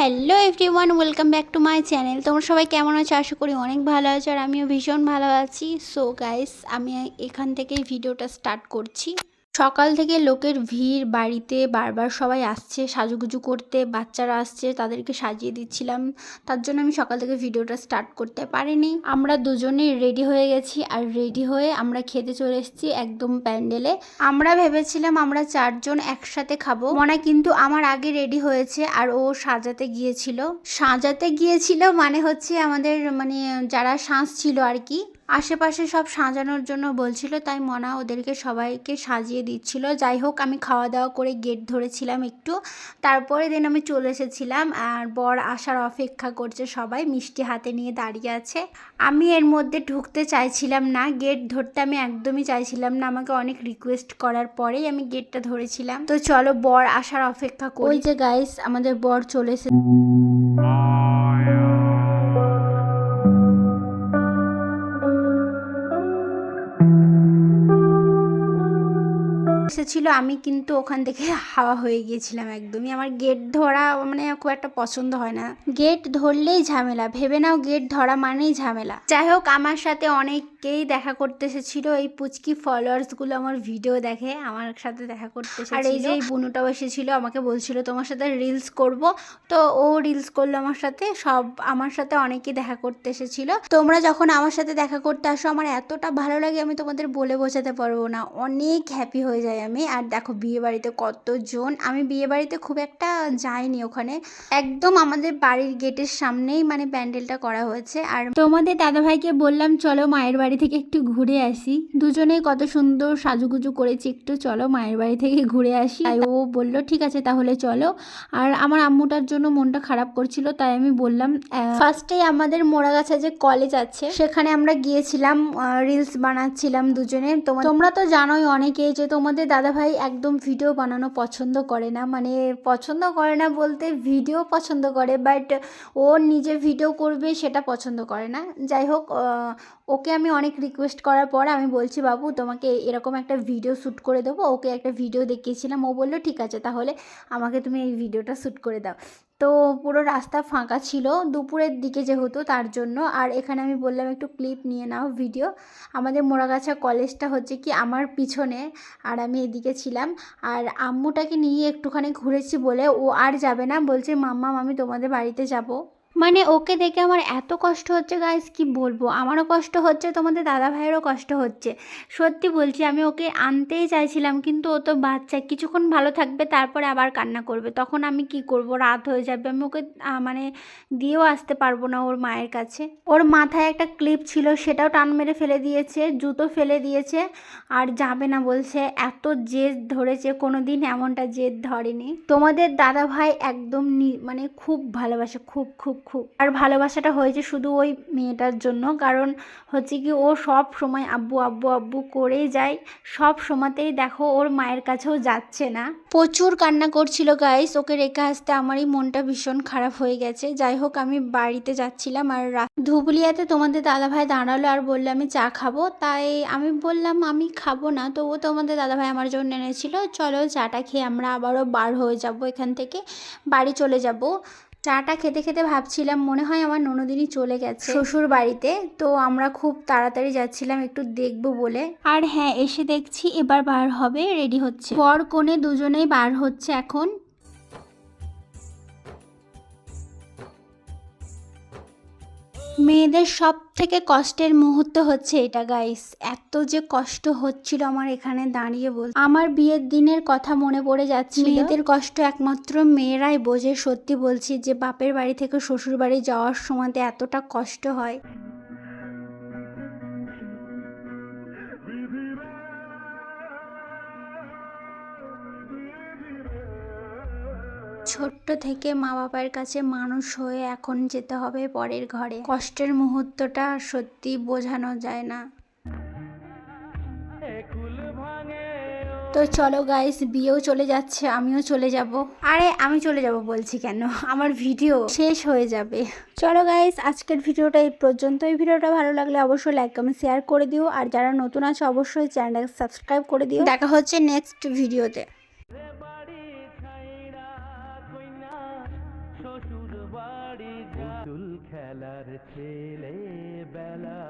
Hello everyone, welcome back to my channel. তোমরা সবাই কেমন আছো? আশা করি অনেক ভালো আছো আর আমিও ভীষণ ভালো আছি। সো গাইস আমি এখান থেকেই ভিডিওটা স্টার্ট করছি। সকাল থেকে লোকের ভিড় বাড়িতে বারবার সবাই আসছে, সাজুগুজু করতে, বাচ্চারা আসছে, তাদেরকে সাজিয়ে দিচ্ছিলাম। তার জন্য আমি সকাল থেকে ভিডিওটা স্টার্ট করতে পারিনি। আমরা দুজনেই রেডি হয়ে গেছি আর রেডি হয়ে আমরা খেতে চলে এসেছি একদম প্যান্ডেলে আমরা ভেবেছিলাম আমরা চারজন একসাথে খাব। মনা কিন্তু আমার আগে রেডি হয়েছে আর ও সাজাতে গিয়েছিল। সাজাতে গিয়েছিল মানে হচ্ছে আমাদের মানে যারা সাজ ছিল আর কি আশেপাশে সব সাজানোর জন্য বলছিল, তাই মনা ওদেরকে সবাইকে সাজিয়ে দিচ্ছিল। যাই হোক, আমি খাওয়া দাওয়া করে গেট ধরেছিলাম একটু। তারপরে দিন আমি চলে এসেছিলাম আর বর আসার অপেক্ষা করছে সবাই, মিষ্টি হাতে নিয়ে দাঁড়িয়ে আছে। আমি এর মধ্যে ঢুকতে চাইছিলাম না গেট ধরতে আমি একদমই চাইছিলাম না। আমাকে অনেক রিকোয়েস্ট করার পরেই আমি গেটটা ধরেছিলাম। তো চলো, বর আসার অপেক্ষা করি। যে গাইস আমাদের বর চলে এসে এসেছিল আমি কিন্তু ওখান থেকে হাওয়া হয়ে গিয়েছিলাম একদমই। আমার গেট ধরা মানে খুব একটা পছন্দ হয় না। গেট ধরলেই ঝামেলা ভেবে নাও গেট ধরা মানেই ঝামেলা। যাই হোক আমার সাথে অনেকেই দেখা করতে এসেছিল এই পুচকি ফলোয়ার্সগুলো আমার ভিডিও দেখে আমার সাথে দেখা করতে আর এই যে এই বুনুটাও এসেছিল আমাকে বলছিল তোমার সাথে রিলস করব। তো ও রিলস করল আমার সাথে সব আমার সাথে অনেকেই দেখা করতে এসেছিল। তোমরা যখন আমার সাথে দেখা করতে আসো আমার এতটা ভালো লাগে আমি তোমাদের বলে বোঝাতে পারব না। অনেক হ্যাপি হয়ে যায় আমি আর দেখো বিয়ে বাড়িতে কতজন? আমি বিয়ে বাড়িতে খুব একটা যাইনি ওখানে। একদম আমাদের বাড়ির গেটের সামনেই মানে প্যান্ডেলটা করা হয়েছে। আর তোমাদের দাদাভাইকে বললাম, চলো মায়ের বাড়ি থেকে একটু ঘুরে আসি। দুজনেই কত সুন্দর সাজুগুজু করেছি, একটু চলো মায়ের বাড়ি থেকে ঘুরে আসি। তাই ও বলল, ঠিক আছে, তাহলে চলো। আর আমার আম্মুটার জন্য মনটা খারাপ করছিল, তাই আমি বললাম ফার্স্টেই আমাদের মোড়াগাছা যে কলেজ আছে, সেখানে আমরা গিয়েছিলাম রিলস বানাচ্ছিলাম দুজনে। তোমার তো জানোই অনেকেই যে তোমাদের দাদাভাই একদম ভিডিও বানানো পছন্দ করে না। মানে পছন্দ করে না বলতে ভিডিও পছন্দ করে বাট ও নিজে ভিডিও করবে সেটা পছন্দ করে না। যাই হোক ওকে আমি অনেক রিকোয়েস্ট করার পর আমি বলছি, বাবু, তোমাকে এরকম একটা ভিডিও শ্যুট করে দেবো। ওকে একটা ভিডিও দেখিয়েছিলাম, ও বলল, ঠিক আছে, তাহলে আমাকে তুমি এই ভিডিওটা শ্যুট করে দাও। তো পুরো রাস্তা ফাঁকা ছিল দুপুরের দিকে যেহেতু তার জন্য। আর এখানে আমি বললাম একটু ক্লিপ নিয়ে নাও ভিডিও আমাদের মোড়াগাছা কলেজটা হচ্ছে কি আমার পিছনে আর আমি এদিকে ছিলাম। আর আম্মুটাকে নিয়ে একটুখানি ঘুরেছি বলে ও আর যাবে না। বলছে, মাম্মা, আমি তোমাদের বাড়িতে যাব। মানে ওকে দেখে আমার এত কষ্ট হচ্ছে গাইস কি বলব? আমারও কষ্ট হচ্ছে, তোমাদের দাদা ভাইয়েরও কষ্ট হচ্ছে। সত্যি বলছি, আমি ওকে আনতেই চাইছিলাম, কিন্তু ও তো বাচ্চা, কিছুক্ষণ ভালো থাকবে, তারপরে আবার কান্না করবে। তখন আমি কি করব? রাত হয়ে যাবে, আমি ওকে মানে দিয়েও আসতে পারব না ওর মায়ের কাছে। ওর মাথায় একটা ক্লিপ ছিল, সেটাও টান মেরে ফেলে দিয়েছে, জুতো ফেলে দিয়েছে, আর যাবে না বলছে, এত জেদ ধরেছে কোনো দিন এমনটা জেদ ধরেনি। তোমাদের দাদা ভাই একদম মানে খুব ভালোবাসে খুব খুব। খুব, আর ভালোবাসাটা হয়েছে শুধু ওই মেয়েটার জন্য। কারণ হচ্ছে কি ও সব সময় আব্বু আব্বু আব্বু করেই যায়। সব সময়তেই দেখো ওর মায়ের কাছেও যাচ্ছে না। প্রচুর কান্না করছিল গাইস ওকে রেখে আসতে আমারই মনটা ভীষণ খারাপ হয়ে গেছে। যাই হোক, আমি বাড়িতে যাচ্ছিলাম আর ধুবুলিয়াতে তোমাদের দাদাভাই দাঁড়াল আর বলল, আমি চা খাব। তাই আমি বললাম, আমি খাব না। তো ও তোমাদের দাদাভাই আমার জন্য এনেছিল। চলো, চাটা খেয়ে আমরা আবারও বার হয়ে যাব এখান থেকে। বাড়ি চলে যাব। চাটা খেতে খেতে ভাবছিলাম মনে হয় আমার ননদিনই চলে গেছে। শ্বশুর বাড়িতে তো আমরা খুব তাড়াতাড়ি যাচ্ছিলাম একটু দেখব বলে। আর হ্যাঁ এসে দেখছি এবার বার হবে রেডি হচ্ছে। বর কোণে দুজনেই বার হচ্ছে এখন। মেয়েদের সব থেকে কষ্টের মুহূর্ত হচ্ছে এটা গাইস এত যে কষ্ট হচ্ছিল আমার এখানে দাঁড়িয়ে বল আমার বিয়ের দিনের কথা মনে পড়ে যাচ্ছে মেয়েদের কষ্ট একমাত্র মেয়েরাই বোঝে। সত্যি বলছি যে বাপের বাড়ি থেকে শ্বশুর বাড়ি যাওয়ার সময়তে এতটা কষ্ট হয়। ছোট্ট থেকে মা বাবার কাছে মানুষ হয়ে এখন যেতে হবে পরের ঘরে। কষ্টের মুহূর্তটা সত্যি বোঝানো যায় না। তো চলো গাইস বিয়েও চলে যাচ্ছে, আমিও চলে যাব। আরে, আমি চলে যাব বলছি কেন? আমার ভিডিও শেষ হয়ে যাবে। চলো গাইস আজকের ভিডিওটা এই পর্যন্ত। এই ভিডিওটা ভালো লাগলে অবশ্যই লাইক কমেন্ট শেয়ার করে দিও। আর যারা নতুন আছে, অবশ্যই চ্যানেলটাকে সাবস্ক্রাইব করে দিও। দেখা হচ্ছে নেক্সট ভিডিওতে শ্বশুর বাড়ি যা। খেলার ছেলে বেলা